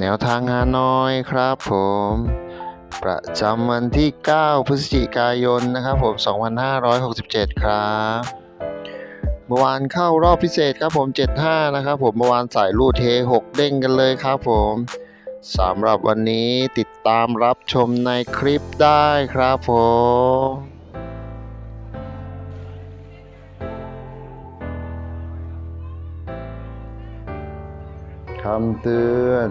แนวทางฮานอยครับผม ประจำวันที่ 9 พฤศจิกายนนะครับผม 2567 ครับเมื่อวานเข้ารอบพิเศษครับผม 75 นะครับผมเมื่อวานสายรูดเท 6 เด้งกันเลยครับผมสำหรับวันนี้ติดตามรับชมในคลิปได้ครับผมคำเตือน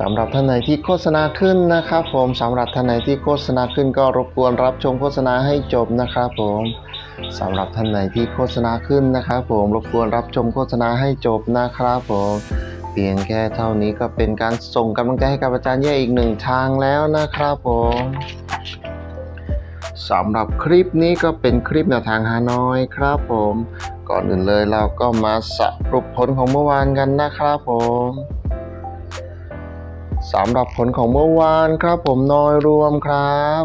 สำหรับท่านไหนที่โฆษณาขึ้นนะครับผมสำหรับท่านไหนที่โฆษณาขึ้นก็รบกวนรับชมโฆษณาให้จบนะครับผมสำหรับท่านไหนที่โฆษณาขึ้นนะครับผมรบกวนรับชมโฆษณาให้จบนะครับผมเพียงแค่เท่านี้ก็เป็นการส่งกำลังใจให้กับอาจารย์แย่อีกหนึ่งทางแล้วนะครับผมสำหรับคลิปนี้ก็เป็นคลิปแนวทางฮานอยครับผม ก่อนอื่นเลยเราก็มาสรุปผลของเมื่อวานกันนะครับผม สำหรับผลของเมื่อวานครับผมน้อยรวมครับ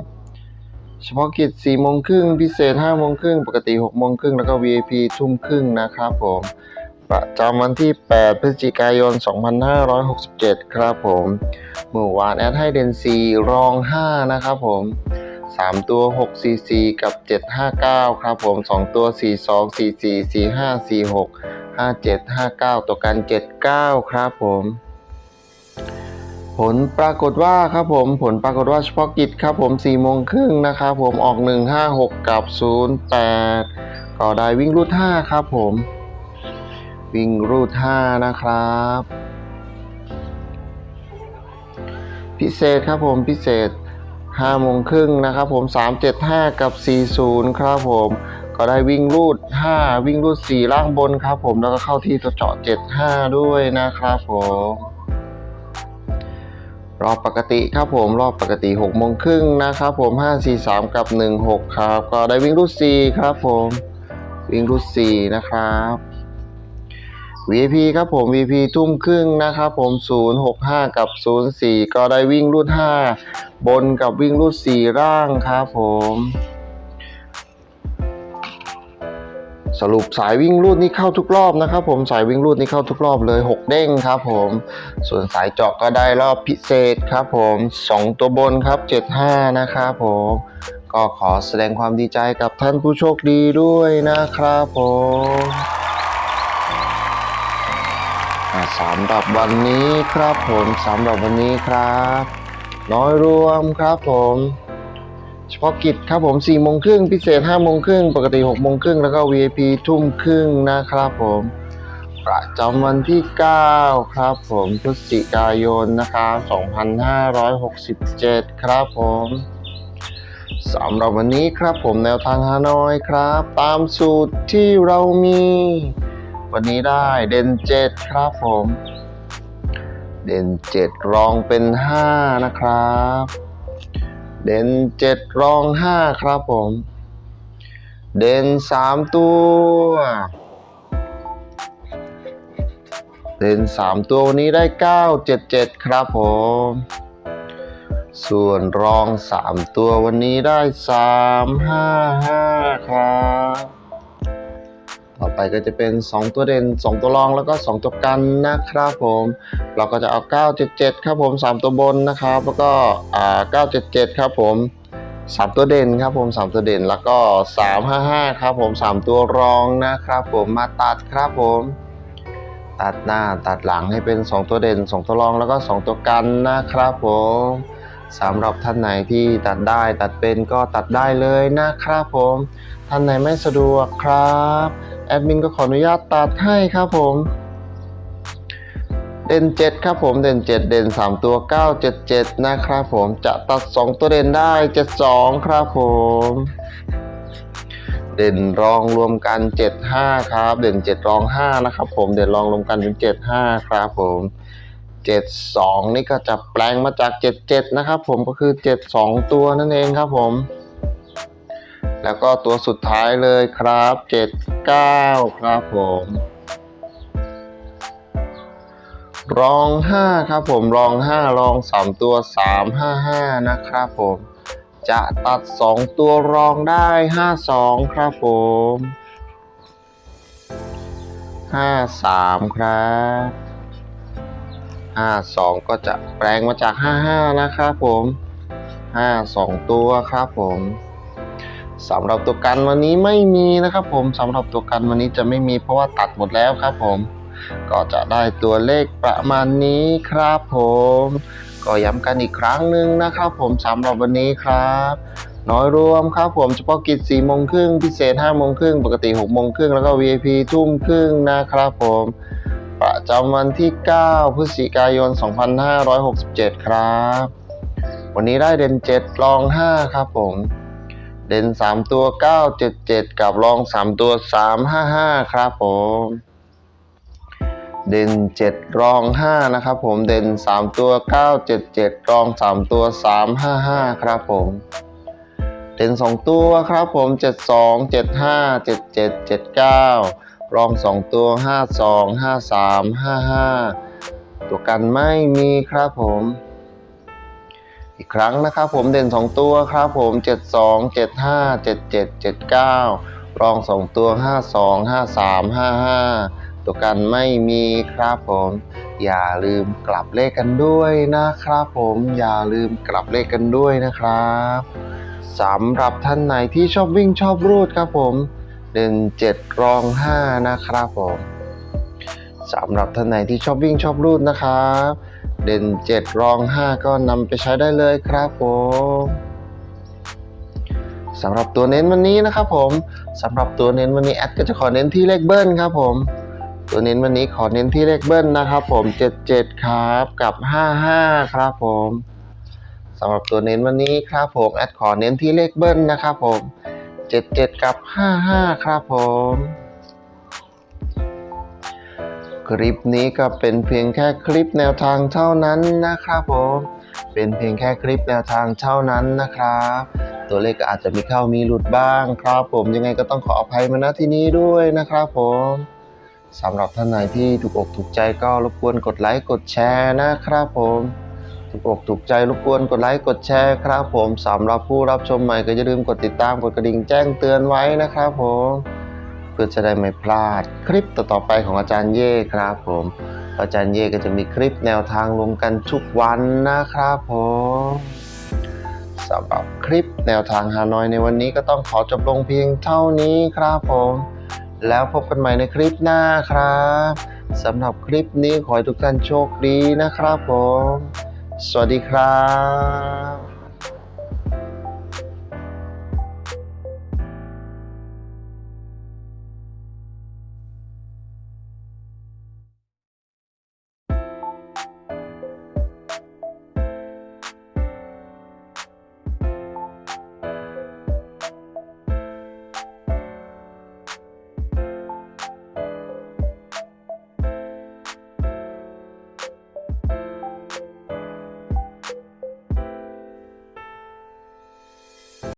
เฉพาะกิจ4โมงครึ่งพิเศษ5โมงครึ่งปกติ6โมงครึ่งแล้วก็ VIP ทุ่มครึ่งนะครับผมประจำวันที่ 8 พฤศจิกายน 2567 ครับผมเมื่อวานแอดให้เดนซีรอง 5 นะครับผม 3 ตัว 6 4 4 กับ 759 ครับผม 2 ตัว 4 2 4 4 4 5 4 6 5 7 5 9 ตัวกัน 79 ครับผม ผลปรากฏว่าครับผมผลปรากฏว่าเฉพาะกิจครับผม4โมงครึ่งนะครับผมออก 156 กับ 08 ก็ได้วิ่งรูด5ครับผม วิ่งรูด5นะครับ พิเศษครับผมพิเศษ5โมงครึ่งนะครับผม375 กับ 40 ครับผมก็ได้วิ่งรูด 5 วิ่งรูด 4 ล่างบนครับผมแล้วก็เข้าที่ตัวเจาะ 75 ด้วยนะครับผม รอบปกติครับผมรอบปกติ6โมงครึ่งนะครับผม 5 4 3 กับ 16 ครับ ก็ได้วิ่งรูด4ครับผม วิ่งรูด4นะครับ VIP ครับผม VIP ทุ่มครึ่งนะครับผม 065 กับ 04 ก็ได้วิ่งรูด5บนกับวิ่งรูด4ร่างครับผม สรุปสายวิ่งรูดนี่เข้าทุกรอบนะครับ ผมสายวิ่งรูดนี่เข้าทุกรอบเลย 6 เด้งครับผม ส่วนสายเจาะก็ได้รอบพิเศษครับผม 2 ตัวบนครับ 75 นะครับผมก็ขอแสดงความดีใจกับท่านผู้โชคดีด้วยนะครับผมสำหรับวันนี้ครับผมสำหรับวันนี้ครับ น้อยรวมครับผม เฉพาะกิจครับผม4โมงครึ่งพิเศษ5โมงครึ่งปกติ6โมงครึ่งแล้วก็ VIP ทุ่มครึ่งนะครับผมประจำวันที่ 9 ครับผมพฤศจิกายนนะครับ2567 ครับผมสำหรับวันนี้ครับผมแนวทางฮานอยครับ ตามสูตรที่เรามี วันนี้ได้เด่น7ครับผม เด่น7รองเป็น 5 นะครับ เด่นเจ็ดรองห้าครับผม เด่นสามตัว เด่นสามตัววันนี้ได้เก้าเจ็ดเจ็ดครับผม ส่วนรองสามตัววันนี้ได้สามห้าห้าครับ ไปก็จะเป็น 2 ตัวเด่น 2 ตัวรองแล้วก็ 2 ตัวกันนะครับผม เราก็จะเอา 977 ครับผม 3 ตัวบนนะครับ แล้วก็อ่า977 ครับผมสามตัวเด่นครับผมสามตัวเด่นแล้วก็สามห้าห้าครับผมสามตัวรองนะครับผมมาตัดครับผมตัดหน้าตัดหลังให้เป็นสองตัวเด่นสองตัวรองแล้วก็สองตัวกันนะครับผม สำหรับท่านไหนที่ตัดได้ตัดเป็นก็ตัดได้เลยนะครับผม ท่านไหนไม่สะดวกครับแอดมินก็ขออนุญาตตัดให้ครับผม เด่น 7 ครับผมเด่น 7 เด่น 3 ตัว 977 นะครับผมจะตัด 2 ตัวเด่นได้ 72 ครับผม เด่นรองรวมกัน 75 ครับ เด่น 7 รอง 5 นะครับผมเด่นรองรวมกันเป็น 75 ครับผม 72 นี่ก็จะแปลงมาจาก 77 นะครับผมก็คือ 72 ตัวนั่นเองครับผม แล้วก็ตัวสุดท้ายเลยครับ 79 ครับผมรองห้าครับผมรองห้ารองสามตัวสามห้าห้านะครับผม จะตัดสองตัวรองได้ห้าสองครับผมห้าสามครับ ห้าสองก็จะแปลงมาจากห้าห้านะครับผมห้าสองตัวครับผมสำหรับตัวกันวันนี้ไม่มีนะครับผมสำหรับตัวกันวันนี้จะไม่มีเพราะว่าตัดหมดแล้วครับผม ก็จะได้ตัวเลขประมาณนี้ครับผม ก็ย้ำกันอีกครั้งหนึ่งนะครับผมสำหรับวันนี้ครับน้อยรวมครับผมเฉพาะกิจ4โมงครึ่งพิเศษ5โมงครึ่งปกติ6โมงครึ่งแล้วก็ VIP ทุ่มครึ่งนะครับผม ประจำวันที่ 9 พฤศจิกายน 2567 ครับ วันนี้ได้เด่น7รอง 5 ครับผม เด่น3 ตัว 977 กับรอง 3 ตัว 355 ครับผม เด่น7รอง 5 นะครับผม เด่น3 ตัว 977 รอง 3 ตัว 355 ครับผมเด่น2 ตัวครับผม 72 75 77 79 รอง2ตัว52 53 55ตัวกันไม่มีครับผม อีกครั้งนะครับผมเด่น2ตัวครับผม72 75 77 79รอง2ตัว52 53 55ตัวกันไม่มีครับผม อย่าลืมกลับเลขกันด้วยนะครับผม อย่าลืมกลับเลขกันด้วยนะครับสำหรับท่านไหนที่ชอบวิ่งชอบรูดครับผม เด่น 7 รอง 5 นะครับผมสำหรับท่านไหนที่ชอบวิ่งชอบรูดนะครับ เด่น 7 รอง 5 ก็นำไปใช้ได้เลยครับผมสำหรับตัวเน้นวันนี้นะครับผมสำหรับตัวเน้นวันนี้แอดก็จะขอเน้นที่เลขเบิ้ลครับผมตัวเน้นวันนี้ขอเน้นที่เลขเบิ้ลนะครับผม 77 ครับกับ 55 ครับผมสำหรับตัวเน้นวันนี้ครับผมแอดขอเน้นที่เลขเบิ้ลนะครับผม 77 กับ 55 ครับผม คลิปนี้ก็เป็นเพียงแค่คลิปแนวทางเท่านั้นนะครับผม เป็นเพียงแค่คลิปแนวทางเท่านั้นนะครับ ตัวเลขก็อาจจะมีเข้ามีหลุดบ้างครับผมยังไงก็ต้องขออภัยมาณที่นี้ด้วยนะครับผมสำหรับท่านไหนที่ถูกอกถูกใจก็รบกวนกดไลค์กดแชร์นะครับผม ถูกอกถูกใจรบกวนกดไลค์กดแชร์ครับผมสำหรับผู้รับชมใหม่ก็อย่าลืมกดติดตามกดกระดิ่งแจ้งเตือนไว้นะครับผมเพื่อจะได้ไม่พลาดคลิปต่อๆไปของอาจารย์เย่ครับผมอาจารย์เย่ก็จะมีคลิปแนวทางลงกันทุกวันนะครับผมสำหรับคลิปแนวทางฮานอยในวันนี้ก็ต้องขอจบลงเพียงเท่านี้ครับผม แล้วพบกันใหม่ในคลิปหน้าครับสำหรับคลิปนี้ขอให้ทุกท่านโชคดีนะครับผม สวัสดีครับ